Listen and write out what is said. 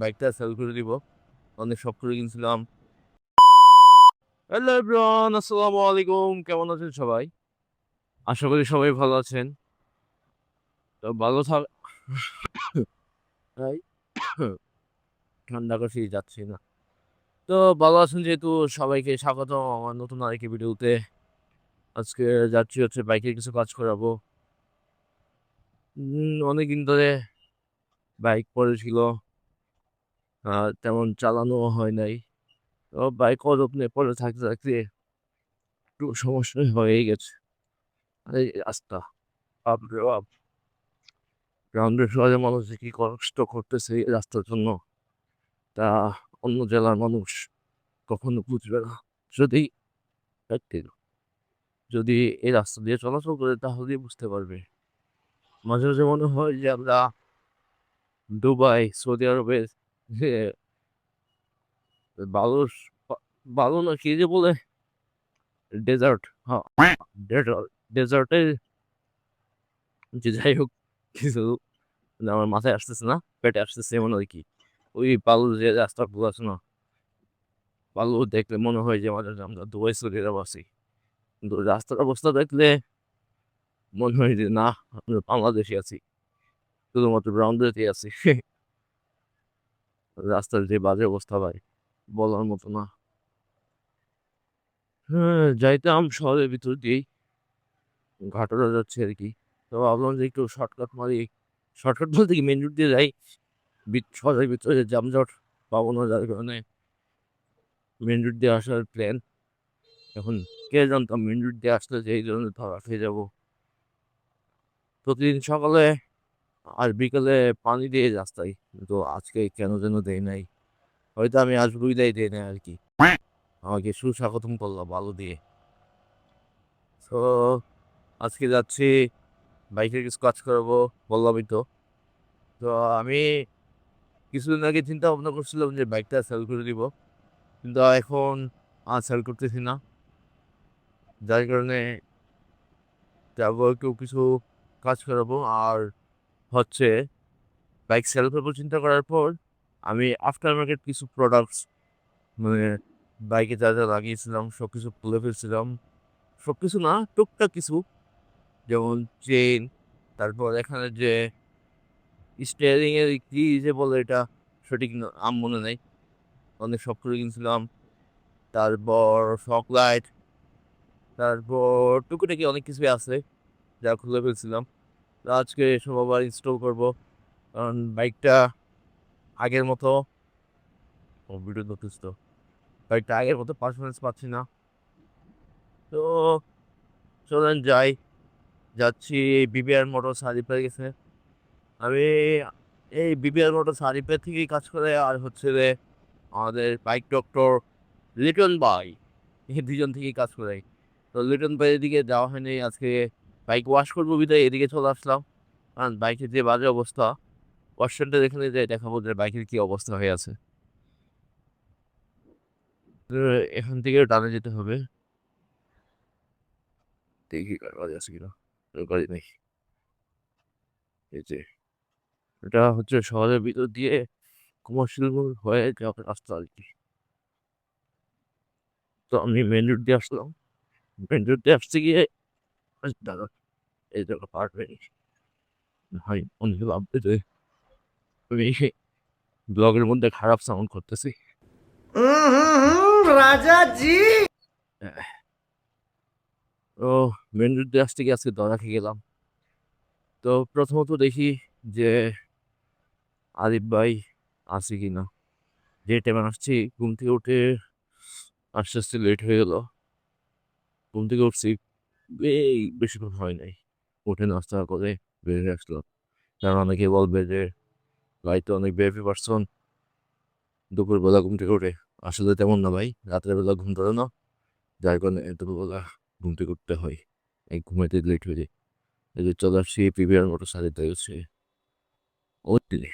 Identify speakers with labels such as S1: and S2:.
S1: বাইকটা সেল করে দিব। অনেক শখ করে কিনছিলাম। হ্যালো এভরিওয়ান আসসালামু আলাইকুম। কেমন আছেন সবাই? আশা করি সবাই ভালো আছেন। তো ভালো থাক ঠান্ডা কাশি যাচ্ছি না। তো ভালো আছেন যেহেতু সবাইকে স্বাগত আমার নতুন আরেকটি ভিডিওতে। আজকে যাচ্ছি হচ্ছে বাইকের কিছু কাজ করাবো। অনেকদিন ধরে বাইক পড়েছিল আর তেমন চালানো হয় নাই। তো বাইক অযত্নে পড়ে থাকতে থাকতে একটু সমস্যা হয়ে গেছে। এই রাস্তা। রে বাপ। গ্রামের শহরের মানুষ কি কষ্ট করতেছে এই রাস্তার জন্য? তা অন্য জেলার মানুষ কখনো বুঝবে না। যদি যদি এই রাস্তা দিয়ে চলাচল করে তাহলেই বুঝতে পারবে। মাঝে মাঝে মনে হয় যে আমরা দুবাই, সৌদি আরবের যে বালু বালু না কি যে বলে? ডেজার্ট হ্যাঁ ডেজার্টে যে যাই হোক কিছু মানে আমার মাথায় আসতেছে না, পেটে আসতেছে এমন আর কি। ওই বালু যে রাস্তাগুলো আছে না, বালু দেখলে মনে হয় যে মাঝে আমরা দুবাই আরব আছি। কিন্তু রাস্তার অবস্থা দেখলে মনে হয় যে না, আমরা বাংলাদেশে আছি, শুধুমাত্র ব্রাউন্ডারিতে আছি। রাস্তার যে বাজে অবস্থা ভাই, বলার মতো না। হ্যাঁ যাইতাম শহরের ভিতর দিয়েই। ঘাটরা যাচ্ছে আর কি। তো ভাবলাম যে একটু শর্টকাট মারি। শর্টকাট বলতে কি মেন রুট দিয়ে যাই। শহরের ভিতরে জামজট পাবো না, যার কারণে মেন রুট দিয়ে আসার প্ল্যান এখন কে জানতাম মেন রুট দিয়ে আসলে যে এই ধরনের ধরা খেয়ে যাব। প্রতিদিন সকালে আর বিকালে পানি দিয়ে রাস্তায়। কিন্তু আজকে কেন যেন দেয় নাই। হয়তো আমি আজ বুঝলেই দেয় নাই আর কি আমাকে সুস্বাগতম করল বালু দিয়ে। তো আজকে যাচ্ছি, বাইকের কিছু কাজ করাবো বললামই তো। তো আমি কিছুদিন আগে চিন্তা ভাবনা করছিলাম যে বাইকটা সেল করে দিব। কিন্তু এখন আর সেল করতেছি না। যার কারণে যাব একটু কিছু কাজ করাবো। আর হচ্ছে বাইক সেল করব চিন্তা করার পর আমি আফটার মার্কেট কিছু প্রোডাক্টস মানে বাইকে যা যা লাগিয়েছিলাম সব কিছু খুলে ফেলছিলাম। সব কিছু না, টুকটাক কিছু। যেমন চেন তারপর এখানে যে স্টিয়ারিং এর কি যে বলে এটা, সঠিক নাম মনে নেই। অনেক শখ করে কিনছিলাম। তারপর শক লাইট তারপর টুকুটাকি অনেক কিছুই আছে যা খুলে ফেলছিলাম। আজকে এসব আবার ইনস্টল করব। কারণ বাইকটা আগের মতো ভিডিও নোটিস তো। বাইকটা আগের মতো পারফরমেন্স পাচ্ছি না। তো, চলেন যাই। যাচ্ছি বিবিআর মোটর সারিপে গেছে আমি এই বিবিআর মোটর সারিপে থেকেই কাজ করে, আর হচ্ছে যে আমাদের বাইক ডক্টর লিটন বাই এই দুজন থেকেই কাজ করে। তো লিটন ভাইয়ের দিকে যাওয়া হয়নি আজকে। বাইক ওয়াশ করব বিদায়, এদিকে চলে আসলাম। কারণ বাইকের যে বাজে অবস্থা ওয়াশ সেন্টার এখানে যে দেখাবো যে বাইকের কি অবস্থা হয়ে আছে। এখান থেকে টানে যেতে হবে। দেখি গাড়ি আছে কিনা গাড়ি নেই। এই যে, এটা হচ্ছে শহরের ভিতর দিয়ে কমার্শিয়াল হয়ে যাওয়ার রাস্তা আর কি। তো আমি মেন রোড দিয়ে আসলাম। মেন রোড দিয়ে আসতে গিয়ে দাদা is of the park range. হয় অনেকে ভাবতে যে আমি ব্লগের মধ্যে খারাপ সাউন্ড করতেছি।
S2: রাজা জি
S1: ও মেন রোড দাস থেকে আজকে দরা খেয়ে গেলাম। তো প্রথমত দেখি যে আরিফ ভাই আছে কি না যে টাইমে আসছি ঘুম থেকে উঠে আস্তে আস্তে লেট হয়ে গেল। ঘুম থেকে উঠছি এই বেশিক্ষণ হয় নাই। উঠে নাস্তা করে বেরিয়ে আসলো। কারণ অনেকে বলবে যে ভাই তো অনেক বেবি পারসন দুপুরবেলা ঘুম থেকে উঠে। আসলে তেমন না ভাই, রাতের বেলা ঘুম ধরে না যার কারণে দুপুরবেলা ঘুম থেকে উঠতে হয়। এই ঘুমাইতে লেট হয়ে যায়। যে চলে আসছি পিভিআর মোটর সারিতে হচ্ছে ও দিলে